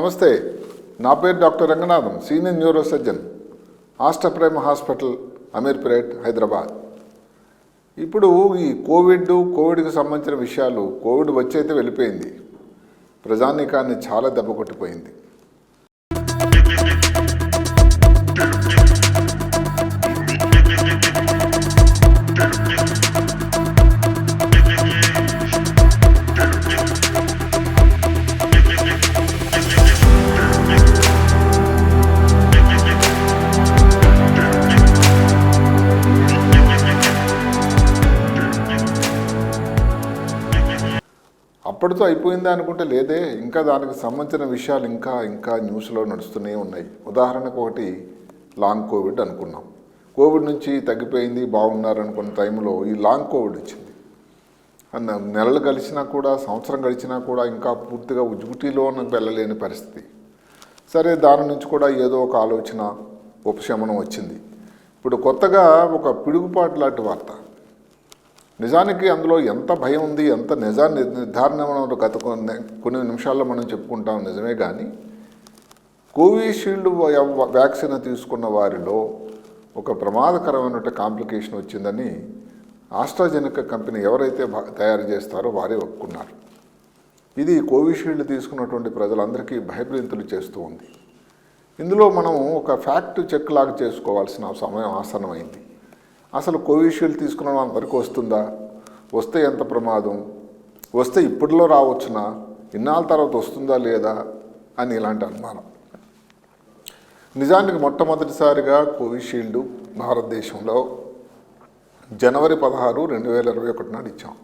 నమస్తే నా పేరు doctor Ranganatham senior neuro surgeon Aster Prime hospital Ameerpet Hyderabad. ఇప్పుడు ఈ కోవిడ్ కోవిడ్కి సంబంధించిన విషయాలు కోవిడ్ వచ్చైతే వెళ్ళిపోయింది. ప్రజానీకాన్ని చాలా దెబ్బ కొట్టిపోయింది. అప్పటితో అయిపోయిందా అనుకుంటే లేదే. ఇంకా దానికి సంబంధించిన విషయాలు ఇంకా ఇంకా న్యూస్లో నడుస్తూనే ఉన్నాయి. ఉదాహరణకు ఒకటి లాంగ్ కోవిడ్ అనుకున్నాం. కోవిడ్ నుంచి తగ్గిపోయింది బాగున్నారు అనుకున్న టైంలో ఈ లాంగ్ కోవిడ్ వచ్చింది. అన్న నెలలు గడిచినా కూడా సంవత్సరం గడిచినా కూడా ఇంకా పూర్తిగా ఉజ్జుగుటిలో వెళ్ళలేని పరిస్థితి. సరే దాని నుంచి కూడా ఏదో ఒక ఆలోచన ఉపశమనం వచ్చింది. ఇప్పుడు కొత్తగా ఒక పిడుగుపాటు లాంటి వార్త. నిజానికి అందులో ఎంత భయం ఉంది ఎంత నిజాన్ని నిర్ధారణ మనం గత కొన్ని కొన్ని నిమిషాల్లో మనం చెప్పుకుంటాం నిజమే కానీ కోవిషీల్డ్ వ్యాక్సిన్ తీసుకున్న వారిలో ఒక ప్రమాదకరమైన కాంప్లికేషన్ వచ్చిందని ఆస్ట్రాజెనిక కంపెనీ ఎవరైతే తయారు చేస్తారో వారే ఒప్పుకున్నారు. ఇది కోవిషీల్డ్ తీసుకున్నటువంటి ప్రజలందరికీ భయభ్రాంతులు చేస్తూ ఉంది. ఇందులో మనం ఒక ఫ్యాక్ట్ చెక్ లాగా చేసుకోవాల్సిన సమయం ఆసన్నమైంది. అసలు కోవిషీల్డ్ తీసుకున్న అందరికీ వస్తుందా? వస్తే ఎంత ప్రమాదం? వస్తే ఇప్పటిలో రావచ్చునా? ఇన్నాళ్ళ తర్వాత వస్తుందా లేదా? అని ఇలాంటి అనుమానం. నిజానికి మొట్టమొదటిసారిగా కోవిషీల్డ్ భారతదేశంలో జనవరి పదహారు రెండు వేల ఇరవై ఒకటి నాడు ఇచ్చాం.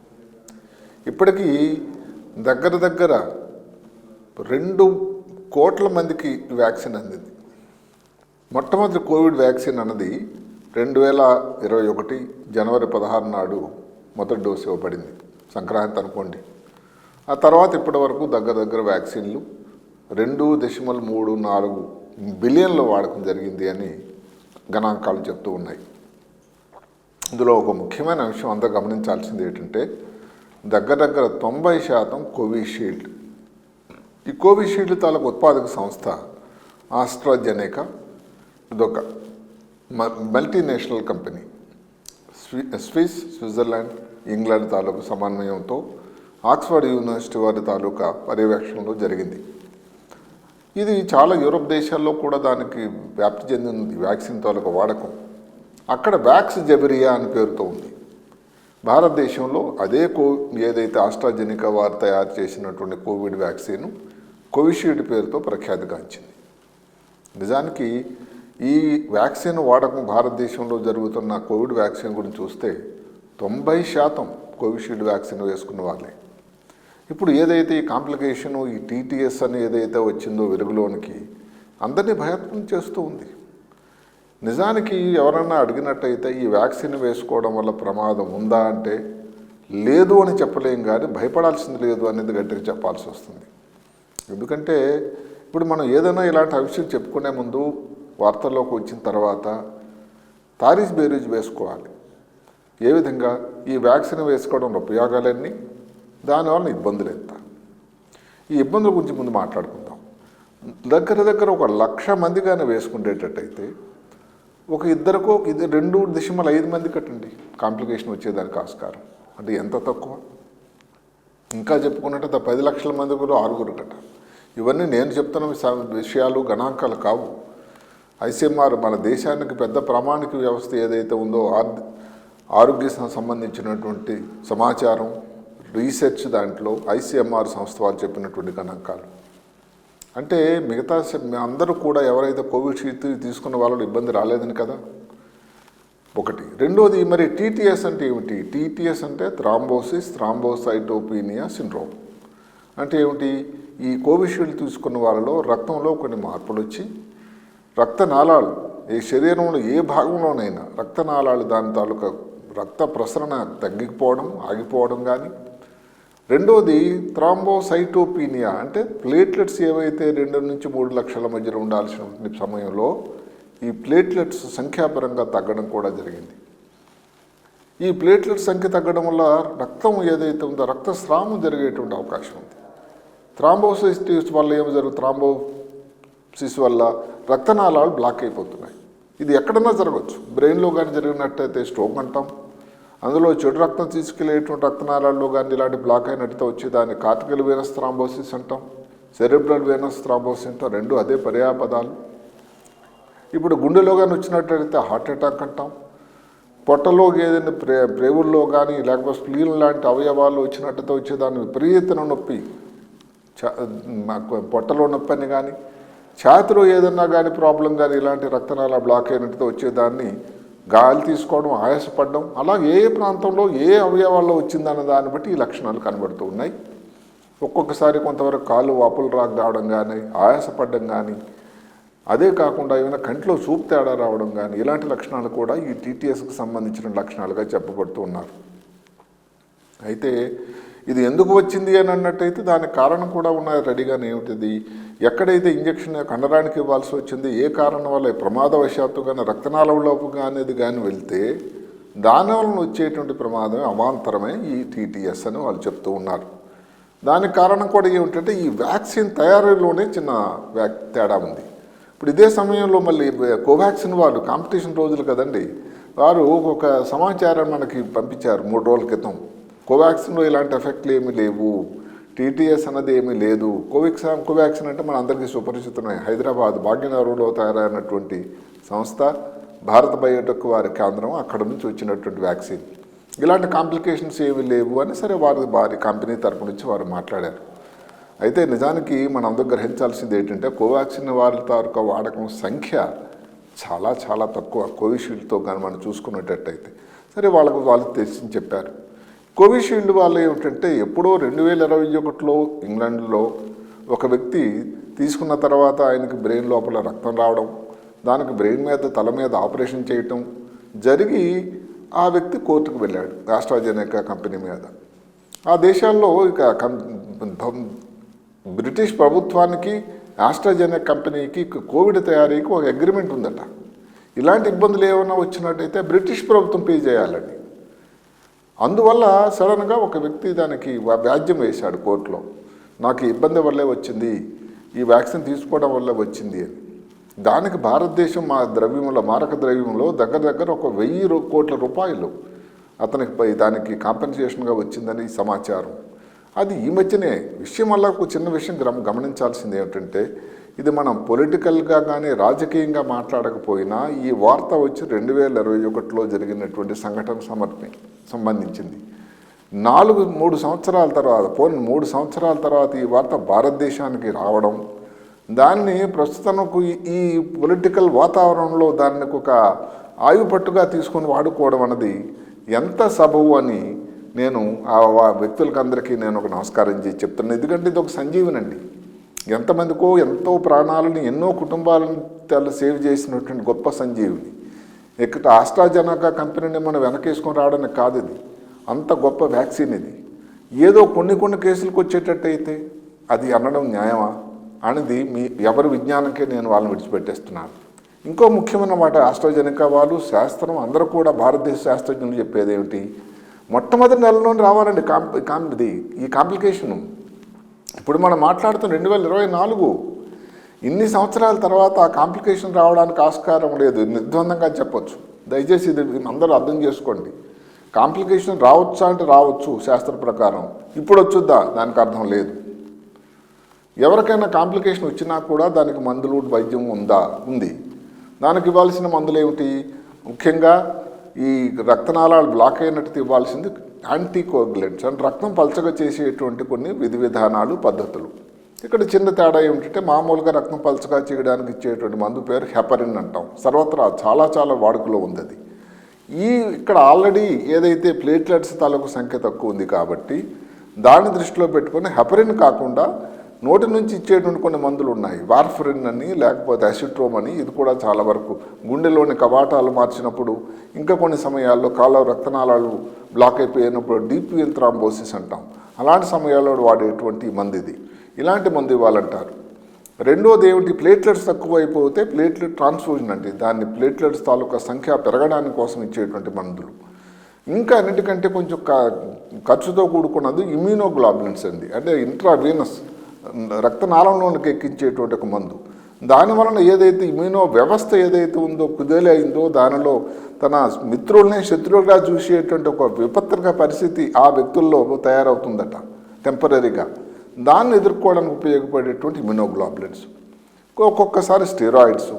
ఇప్పటికీ దగ్గర దగ్గర రెండు కోట్ల మందికి వ్యాక్సిన్ అందింది. మొట్టమొదటి కోవిడ్ వ్యాక్సిన్ అన్నది రెండు వేల ఇరవై ఒకటి జనవరి పదహారు నాడు మొదటి డోసు ఇవ్వబడింది. సంక్రాంతి అనుకోండి. ఆ తర్వాత ఇప్పటి వరకు దగ్గర దగ్గర వ్యాక్సిన్లు రెండు దశమలు మూడు నాలుగు బిలియన్ల వాడకం జరిగింది అని గణాంకాలు చెప్తూ ఉన్నాయి. ఇందులో ఒక ముఖ్యమైన అంశం అంతా గమనించాల్సింది ఏంటంటే దగ్గర దగ్గర తొంభై శాతం కోవిషీల్డ్. ఈ కోవిషీల్డ్ తాలూకు ఉత్పాదక సంస్థ ఆస్ట్రాజెనేకా ఇదొక మల్టీనేషనల్ కంపెనీ స్వి- స్విస్ స్విట్జర్లాండ్ ఇంగ్లాండ్ తాలూకు సమన్వయంతో ఆక్స్ఫర్డ్ యూనివర్సిటీ వారి తాలూకా పర్యవేక్షణలో జరిగింది. ఇది చాలా యూరోప్ దేశాల్లో కూడా దానికి వ్యాప్తి చెందింది వ్యాక్సిన్ తాలూకా వాడకం. అక్కడ వ్యాక్స్ జబిరియా అని పేరుతో ఉంది. భారతదేశంలో అదే కో ఏదైతే ఆస్ట్రాజెనికా వారు తయారు చేసినటువంటి కోవిడ్ వ్యాక్సిన్ కోవిషీల్డ్ పేరుతో ప్రఖ్యాతిగాంచింది నిజానికి ఈ వ్యాక్సిన్ వాడకం భారతదేశంలో జరుగుతున్న కోవిడ్ వ్యాక్సిన్ గురించి చూస్తే తొంభై శాతం కోవిషీల్డ్ వ్యాక్సిన్ వేసుకున్న వాళ్ళే. ఇప్పుడు ఏదైతే ఈ కాంప్లికేషను ఈ టీటీఎస్ అని ఏదైతే వచ్చిందో వెలుగులోనికి అందరినీ భయత్వం చేస్తూ ఉంది. నిజానికి ఎవరన్నా అడిగినట్టయితే ఈ వ్యాక్సిన్ వేసుకోవడం వల్ల ప్రమాదం ఉందా అంటే లేదు అని చెప్పలేం కానీ భయపడాల్సింది లేదు అనేది గట్టిగా చెప్పాల్సి వస్తుంది. ఎందుకంటే ఇప్పుడు మనం ఏదైనా ఇలాంటి విషయం చెప్పుకునే ముందు వార్తల్లోకి వచ్చిన తర్వాత తారీస్ బేరీజ్ వేసుకోవాలి. ఏ విధంగా? ఈ వ్యాక్సిన్ వేసుకోవడం వల్ల ఉపయోగాలన్నీ దానివల్ల ఇబ్బందులు ఎంత? ఈ ఇబ్బందుల గురించి ముందు మాట్లాడుకుందాం. దగ్గర దగ్గర ఒక లక్ష మంది కానీ వేసుకునేటట్టయితే ఒక ఇద్దరికో ఇది రెండు దశమల ఐదు మంది కట్టండి. కాంప్లికేషన్ వచ్చేదానికి ఆస్కారం. అంటే ఎంత తక్కువ? ఇంకా చెప్పుకున్నట్టు పది లక్షల మంది కూడా ఆరుగురు కట్ట ఇవన్నీ నేను చెప్తున్న విషయాలు గణాంకాలు కావు. ఐసీఎంఆర్ మన దేశానికి పెద్ద ప్రామాణిక వ్యవస్థ ఏదైతే ఉందో ఆర్ ఆరోగ్య సంబంధించినటువంటి సమాచారం రీసెర్చ్ దాంట్లో ఐసీఎంఆర్ సంస్థ వారు చెప్పినటువంటి గణాంకాలు. అంటే మిగతా అందరూ కూడా ఎవరైతే కోవిషీల్డ్ తీసుకున్న వాళ్ళు ఇబ్బంది రాలేదని కదా? ఒకటి. రెండోది మరి టీటీఎస్ అంటే ఏమిటి? టీటీఎస్ అంటే థ్రాంబోసిస్ థ్రాంబోసైటోపీనియా సిండ్రోమ్. అంటే ఏమిటి? ఈ కోవిషీల్డ్ తీసుకున్న వాళ్ళలో రక్తంలో కొన్ని మార్పులు వచ్చి రక్తనాళాలు ఈ శరీరంలో ఏ భాగంలోనైనా రక్తనాళాలు దాని తాలూకా రక్త ప్రసరణ తగ్గిపోవడం ఆగిపోవడం కానీ రెండోది థ్రాంబోసైటోపీనియా అంటే ప్లేట్లెట్స్ ఏవైతే రెండు నుంచి మూడు లక్షల మధ్యలో ఉండాల్సిన సమయంలో ఈ ప్లేట్లెట్స్ సంఖ్యాపరంగా తగ్గడం కూడా జరిగింది. ఈ ప్లేట్లెట్ సంఖ్య తగ్గడం వల్ల రక్తం ఏదైతే ఉందో రక్తస్రావం జరిగేటువంటి అవకాశం ఉంది. థ్రాంబోసిస్ వల్ల ఏమి జరుగుతుంది థ్రాంబోసిస్ వల్ల రక్తనాళాలు బ్లాక్ అయిపోతున్నాయి. ఇది ఎక్కడన్నా జరగవచ్చు. బ్రెయిన్లో కానీ జరిగినట్టయితే స్ట్రోక్ అంటాం. అందులో చెడు రక్తం తీసుకెళ్ళేటువంటి రక్తనాళాల్లో కానీ ఇలాంటి బ్లాక్ అయినట్టుగా వచ్చి దాన్ని కార్టికల్ వేనస్ థ్రాంబోసిస్ అంటాం. సెరెబ్రల్ వేనస్ థ్రాంబోసిస్ అంటాం. రెండు అదే పర్యాపదాలు. ఇప్పుడు గుండెలో కానీ వచ్చినట్టయితే హార్ట్ అటాక్ అంటాం. పొట్టలో ఏదైనా ప్రే ప్రేవుల్లో కానీ లేకపోతే స్ప్లీన్ లాంటి అవయవాలు వచ్చినట్టయితే వచ్చేదాన్ని విపరీతన నొప్పి. చ పొట్టలో నొప్పి అని కానీ ఛాతిలో ఏదన్నా కానీ ప్రాబ్లం కానీ ఇలాంటి రక్తనాళ బ్లాక్ అయినట్టుతో వచ్చేదాన్ని గాలి తీసుకోవడం ఆయాసపడడం అలాగే ఏ ప్రాంతంలో ఏ అవయవాల్లో వచ్చిందన్న దాన్ని బట్టి ఈ లక్షణాలు కనబడుతూ ఉన్నాయి. ఒక్కొక్కసారి కొంతవరకు కాళ్ళు వాపులు రాక రావడం కానీ ఆయాసపడడం కానీ అదే కాకుండా ఏమైనా కంట్లో చూపు తేడా రావడం కానీ ఇలాంటి లక్షణాలు కూడా ఈ టీటీఎస్కి సంబంధించిన లక్షణాలుగా చెప్పబడుతూ ఉన్నారు. అయితే ఇది ఎందుకు వచ్చింది అని అన్నట్టయితే దానికి కారణం కూడా ఉన్నది రెడీగానే ఏమిటిది ఎక్కడైతే ఇంజక్షన్ కండరానికి ఇవ్వాల్సి వచ్చింది ఏ కారణం వల్ల ప్రమాదవశాత్తు కానీ రక్తనాళంలోపు కానీ అది కానీ వెళ్తే దాని వలన వచ్చేటువంటి ప్రమాదం అవాంతరమే ఈ టీటీఎస్ అని వాళ్ళు చెప్తూ ఉన్నారు. దానికి కారణం కూడా ఏమిటంటే ఈ వ్యాక్సిన్ తయారీలోనే చిన్న వ్యాక్ తేడా ఉంది. ఇప్పుడు ఇదే సమయంలో మళ్ళీ కోవాక్సిన్ వాళ్ళు కాంపిటీషన్ రోజులు కదండి వారు ఒక సమాచారం మనకి పంపించారు మూడు రోజుల క్రితం. కోవాక్సిన్లో ఇలాంటి ఎఫెక్ట్లు ఏమీ లేవు. టీటీఎస్ అన్నది ఏమీ లేదు. కోవిక్సామ్ కోవాక్సిన్ అంటే మన అందరికీ సుపరిచితమే హైదరాబాద్ భాగ్యనగరంలో తయారైనటువంటి సంస్థ భారత బయోటెక్ వారి కేంద్రం అక్కడ నుంచి వచ్చినటువంటి వ్యాక్సిన్. ఇలాంటి కాంప్లికేషన్స్ ఏమీ లేవు అని సరే వారి వారి కంపెనీ తరపు నుంచి వారు మాట్లాడారు. అయితే నిజానికి మనం గ్రహించాల్సింది ఏంటంటే కోవాక్సిన్ వారి తాలూకా వాడకం సంఖ్య చాలా చాలా తక్కువ. కోవిషీల్డ్తో కానీ మనం చూసుకున్నట్టయితే. సరే వాళ్ళకు వాళ్ళు తెలిసి చెప్పారు. కోవిషీల్డ్ వాళ్ళు ఏమిటంటే ఎప్పుడో రెండు వేల ఇరవై ఒకటిలో ఇంగ్లాండ్లో ఒక వ్యక్తి తీసుకున్న తర్వాత ఆయనకి బ్రెయిన్ లోపల రక్తం రావడం దానికి బ్రెయిన్ మీద తల మీద ఆపరేషన్ చేయటం జరిగి ఆ వ్యక్తి కోర్టుకు వెళ్ళాడు ఆస్ట్రాజెనెకా కంపెనీ మీద. ఆ దేశాల్లో ఇక బ్రిటిష్ ప్రభుత్వానికి ఆస్ట్రాజెనెక్ కంపెనీకి కోవిడ్ తయారీకి ఒక అగ్రిమెంట్ ఉందట. ఇలాంటి ఇబ్బందులు ఏమైనా వచ్చినట్టయితే బ్రిటిష్ ప్రభుత్వం పే చేయాలండి. అందువల్ల సడన్గా ఒక వ్యక్తి దానికి వా- వ్యాజ్యం వేశాడు కోర్టులో. నాకు ఇబ్బంది వల్లే వచ్చింది ఈ వ్యాక్సిన్ తీసుకోవడం వల్ల వచ్చింది అని. దానికి భారతదేశం మా ద్రవ్యంలో మారక ద్రవ్యంలో దగ్గర దగ్గర ఒక వెయ్యి కోట్ల రూపాయలు అతనికి పై- దానికి కాంపెన్సేషన్గా వచ్చిందని సమాచారం. అది ఈ మధ్యనే విషయం వల్ల ఒక చిన్న విషయం గమ గమనించాల్సింది ఏమిటంటే ఇది మనం పొలిటికల్గా కానీ రాజకీయంగా మాట్లాడకపోయినా ఈ వార్త వచ్చి రెండు వేల ఇరవై ఒకటిలో జరిగినటువంటి సంఘటన సమర్పి. సంబంధించింది. నాలుగు మూడు సంవత్సరాల తర్వాత పోనీ మూడు సంవత్సరాల తర్వాత ఈ వార్త భారతదేశానికి రావడం దాన్ని ప్రస్తుతంకు ఈ- ఈ పొలిటికల్ వాతావరణంలో దానికి ఒక ఆయుపట్టుగా తీసుకొని వాడుకోవడం అన్నది ఎంత సబవు అని నేను ఆ వ్యక్తులకందరికీ నేను ఒక నమస్కారం చేసి చెప్తున్నాను ఎందుకంటే ఇది ఒక సంజీవనండి. ఎంతమందికో ఎంతో ప్రాణాలను ఎన్నో కుటుంబాలను తెల్ల సేవ్ చేసినటువంటి గొప్ప సంజీవిని. ఇక్కడ ఆస్ట్రాజెనకా కంపెనీని మనం వెనకేసుకొని రావడానికి కాదు ఇది. అంత గొప్ప వ్యాక్సిన్ ఇది. ఏదో కొన్ని కొన్ని కేసులకు వచ్చేటట్టయితే అది అనడం న్యాయమా? అనేది మీ ఎవరి విజ్ఞానంకే నేను వాళ్ళని విడిచిపెట్టేస్తున్నాను. ఇంకో ముఖ్యమైన మాట ఆస్ట్రాజెనికా వాళ్ళు శాస్త్రం అందరూ కూడా భారతదేశ శాస్త్రజ్ఞులు చెప్పేది ఏమిటి? మొట్టమొదటి నెలలోనే రావాలండి కాంప్ కాంప్ ఇది ఈ కాంప్లికేషను. ఇప్పుడు మనం మాట్లాడుతున్న రెండు వేల ఇరవై నాలుగు ఇన్ని సంవత్సరాల తర్వాత ఆ కాంప్లికేషన్ రావడానికి ఆస్కారం లేదు. నిర్ద్వందంగా చెప్పొచ్చు. దయచేసి ఇది అందరూ అర్థం చేసుకోండి. కాంప్లికేషన్ రావచ్చా అంటే రావచ్చు శాస్త్ర ప్రకారం. ఇప్పుడు వచ్చుద్దా? దానికి అర్థం లేదు. ఎవరికైనా కాంప్లికేషన్ వచ్చినా కూడా దానికి మందులు వైద్యం ఉందా? ఉంది. దానికి ఇవ్వాల్సిన మందులు ఏమిటి? ముఖ్యంగా ఈ రక్తనాళాలు బ్లాక్ అయినట్టు ఇవ్వాల్సింది యాంటీకోగ్లెంట్స్ అంటే రక్తం పలచగా చేసేటువంటి కొన్ని విధి విధానాలు పద్ధతులు. ఇక్కడ చిన్న తేడా ఏమిటంటే మామూలుగా రక్తం పలచగా చేయడానికి ఇచ్చేటువంటి మందు పేరు హెపరిన్ అంటాం. సర్వత్రా చాలా చాలా వాడుకలో ఉంది అది. ఈ ఇక్కడ ఆల్రెడీ ఏదైతే ప్లేట్లెట్స్ తాలూకు సంఖ్య తక్కువ ఉంది కాబట్టి దాన్ని దృష్టిలో పెట్టుకొని హెపరిన్ కాకుండా నోటి నుంచి ఇచ్చేటువంటి కొన్ని మందులు ఉన్నాయి. వార్ఫరిన్ అని లేకపోతే అసిట్రోమ్ అని ఇది కూడా చాలా వరకు గుండెలోని కవాటాలు మార్చినప్పుడు ఇంకా కొన్ని సమయాల్లో కాళ్ళ రక్తనాళాలు బ్లాక్ అయిపోయినప్పుడు డీపీఎల్ థ్రాంబోసిస్ అంటాం. అలాంటి సమయాల్లో వాడేటువంటి మంది ఇది. ఇలాంటి మందు ఇవ్వాలంటారు. రెండోది ఏమిటి? ప్లేట్లెట్స్ తక్కువ అయిపోతే ప్లేట్లెట్ ట్రాన్స్ఫ్యూజన్ అంటే దాన్ని ప్లేట్లెట్స్ తాలూకా సంఖ్య పెరగడానికి కోసం ఇచ్చేటువంటి మందులు. ఇంకా అన్నిటికంటే కొంచెం క- ఖర్చుతో కూడుకున్నది ఇమ్యూనోగ్లాబులిన్స్ అండి. అంటే ఇంట్రావీనస్ రక్తనాళంలోనికి ఎక్కించేటువంటి ఒక మందు. దాని వలన ఏదైతే ఇమ్యూనో వ్యవస్థ ఏదైతే ఉందో కుదేలైందో దానిలో తన మిత్రుల్ని శత్రువులుగా చూసేటువంటి ఒక విపత్కర పరిస్థితి ఆ వ్యక్తుల్లో తయారవుతుందట టెంపరీగా దాన్ని ఎదుర్కోవడానికి ఉపయోగపడేటువంటి ఇమ్యూనోగ్లోబులిన్స్ ఒక్కొక్కసారి స్టెరాయిడ్స్.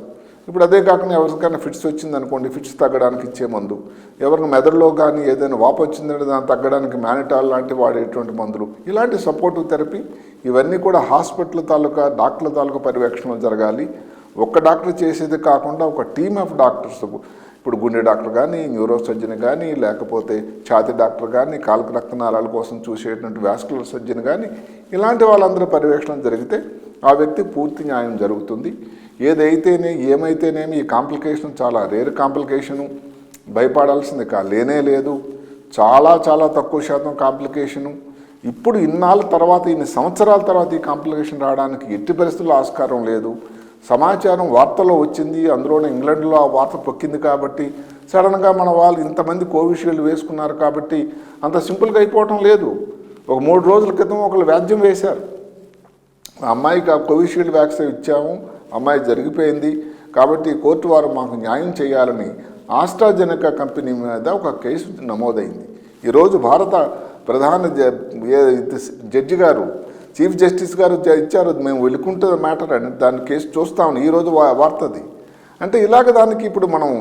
ఇప్పుడు అదే కాకుండా ఎవరికైనా ఫిట్స్ వచ్చిందనుకోండి ఫిట్స్ తగ్గడానికి ఇచ్చే మందు. ఎవరికి మెదడులో కానీ ఏదైనా వాపు వచ్చిందంటే దాన్ని తగ్గడానికి మ్యానిటాల్ లాంటి వాడేటువంటి మందులు. ఇలాంటి సపోర్టివ్ థెరపీ ఇవన్నీ కూడా హాస్పిటల్ తాలూకా డాక్టర్ల తాలూకా పర్యవేక్షణలో జరగాలి. ఒక్క డాక్టర్ చేసేది కాకుండా ఒక టీమ్ ఆఫ్ డాక్టర్స్. ఇప్పుడు గుండె డాక్టర్ కానీ న్యూరో సర్జన్ కానీ లేకపోతే ఛాతి డాక్టర్ కానీ కాలక రక్తనాళాల కోసం చూసేటువంటి వాస్కులర్ సర్జన్ కానీ ఇలాంటి వాళ్ళందరూ పర్యవేక్షణ జరిగితే ఆ వ్యక్తి పూర్తి న్యాయం జరుగుతుంది. ఏదైతేనే ఏమైతేనేమి ఈ కాంప్లికేషన్ చాలా రేర్ కాంప్లికేషను. భయపడాల్సింది కా లేనే లేదు. చాలా చాలా తక్కువ శాతం కాంప్లికేషను. ఇప్పుడు ఇన్నాళ్ళ తర్వాత ఇన్ని సంవత్సరాల తర్వాత ఈ కాంప్లికేషన్ రావడానికి ఎట్టి పరిస్థితుల్లో ఆస్కారం లేదు. సమాచారం వార్తలో వచ్చింది అందులోనే ఇంగ్లాండ్లో ఆ వార్త పొక్కింది కాబట్టి సడన్గా మన వాళ్ళు ఇంతమంది కోవిషీల్డ్ వేసుకున్నారు కాబట్టి అంత సింపుల్గా అయిపోవటం లేదు. ఒక మూడు రోజుల క్రితం ఒకళ్ళు వ్యాజ్యం వేశారు. ఆ అమ్మాయికి ఆ కోవిషీల్డ్ వ్యాక్సిన్ ఇచ్చాము అమ్మాయి జరిగిపోయింది కాబట్టి కోర్టు వారు మాకు న్యాయం చేయాలని ఆస్ట్రాజెనకా కంపెనీ మీద ఒక కేసు నమోదైంది. ఈరోజు భారత ప్రధాన ఏ- జడ్జి గారు చీఫ్ జస్టిస్ గారు జ- ఇచ్చారు మేము వెలుకుంటే మ్యాటర్ అని దాని కేసు చూస్తామని ఈరోజు వార్తది అంటే ఇలాగ దానికి ఇప్పుడు మనం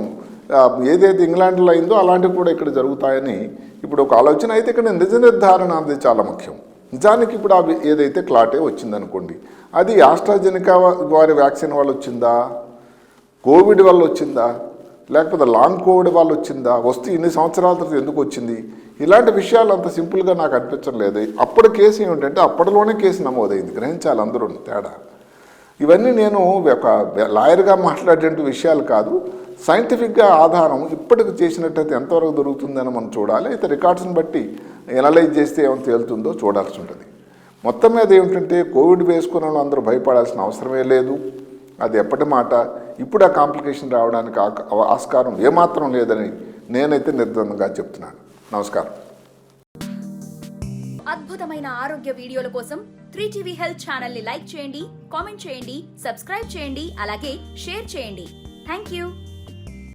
ఏదైతే ఇంగ్లాండ్లో అయిందో అలాంటివి కూడా ఇక్కడ జరుగుతాయని ఇప్పుడు ఒక ఆలోచన అయితే ఇక్కడ నిజ నిర్ధారణ అనేది చాలా ముఖ్యం. నిజానికి ఇప్పుడు అవి ఏదైతే క్లాటే వచ్చిందనుకోండి అది ఆస్ట్రాజెనికా వారి వ్యాక్సిన్ వల్ల వచ్చిందా? కోవిడ్ వల్ల వచ్చిందా? లేకపోతే లాంగ్ కోవిడ్ వాళ్ళు వచ్చిందా? వస్తే ఇన్ని సంవత్సరాల తర్వాత ఎందుకు వచ్చింది? ఇలాంటి విషయాలు అంత సింపుల్గా నాకు అనిపించడం లేదు. అప్పుడు కేసు ఏమిటంటే అప్పటిలోనే కేసు నమోదైంది. గ్రహించాలి అందరూ తేడా. ఇవన్నీ నేను ఒక లాయర్గా మాట్లాడేటువంటి విషయాలు కాదు. సైంటిఫిక్గా ఆధారం ఇప్పటికి చేసినట్టయితే ఎంతవరకు దొరుకుతుందని మనం చూడాలి. అయితే రికార్డ్స్ని బట్టి ఎనలైజ్ చేస్తే ఏమైనా తేలుతుందో చూడాల్సి ఉంటుంది. మొత్తం మీద ఏమిటంటే కోవిడ్ వేసుకున్న వాళ్ళు అందరూ భయపడాల్సిన అవసరమే లేదు. అది ఎప్పటి మాట? ఇప్పుడు ఆ కాంప్లికేషన్ రావడానికి ఆ- ఆస్కారం ఏమాత్రం లేదని నేనైతే నిర్ద్వందంగా చెప్తున్నాను. నమస్కారం. అద్భుతమైన ఆరోగ్య వీడియోల కోసం త్రీ టీవీ హెల్త్ ఛానల్ని లైక్ చేయండి కామెంట్ చేయండి సబ్స్క్రైబ్ చేయండి అలాగే షేర్ చేయండి. Thank you.